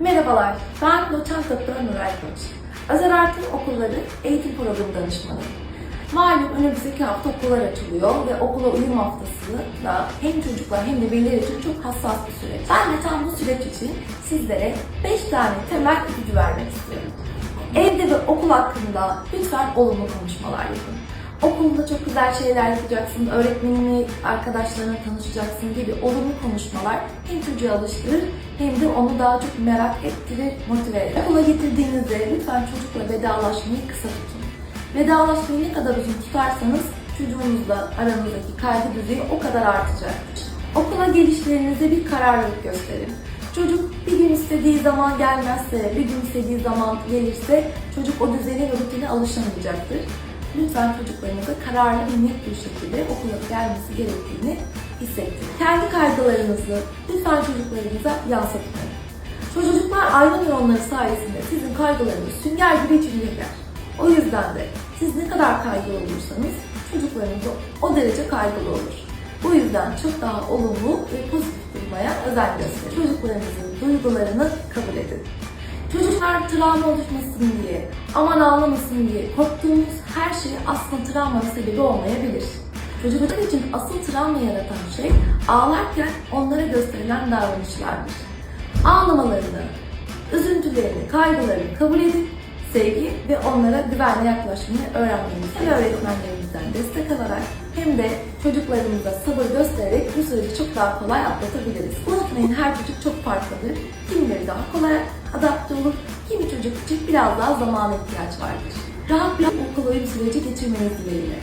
Merhabalar, ben doçent doktor Nuray Koç. Özel öğretim okulları eğitim programı danışmanıyım. Malum önümüzdeki hafta okullar açılıyor ve okula uyum haftası da hem çocuklar hem de veliler için çok hassas bir süreç. Ben de tam bu süreç için sizlere 5 tane temel ipucu vermek istiyorum. Evde ve okul hakkında lütfen olumlu konuşmalar yapın. Okulda çok güzel şeyler yapacaksın, öğretmenini, arkadaşlarına tanışacaksın gibi olumlu konuşmalar hem çocuğu alıştırır hem de onu daha çok merak ettirir, motive eder. Okula getirdiğinizde lütfen çocukla vedalaşmayı kısa tutun. Vedalaşmayı ne kadar uzun tutarsanız çocuğunuzla aranızdaki kaygı düzeyi o kadar artacaktır. Okula gelişlerinize bir kararlılık gösterin. Çocuk bir gün istediği zaman gelmezse, bir gün istediği zaman gelirse çocuk o düzene ve rutine alışamayacaktır. Lütfen çocuklarınıza kararlı ve net bir şekilde okula gelmesi gerektiğini hissettirin. Kendi kaygılarınızı lütfen çocuklarınıza yansıtmayın. Çocuklar ayrı nöronları sayesinde sizin kaygılarınızı sünger gibi içinecekler. O yüzden de siz ne kadar kaygılı olursanız çocuklarınız o derece kaygılı olur. Bu yüzden çok daha olumlu ve pozitif durmaya özen gösterin. Çocuklarınızın duygularını kabul edin. Çocuklar travma oluşmasın diye, aman ağlamasın diye korktuğumuz her şey aslında travmanın sebebi olmayabilir. Çocuklar için asıl travma yaratan şey ağlarken onlara gösterilen davranışlardır. Ağlamalarını, üzüntülerini, kaygılarını kabul edin, sevgi ve onlara güvenle yaklaşmayı öğrenmeniz. Hem öğretmenlerimizden destek alarak hem de çocuklarımıza sabır göstererek bu süreci çok daha kolay atlatabiliriz. Unutmayın her çocuk çok farklıdır. Kimileri daha kolay adapte olur, kimi çocuk için biraz daha zamana ihtiyaç vardır. Rahat bir okul oyun süreci geçirmeniz dileğiyle.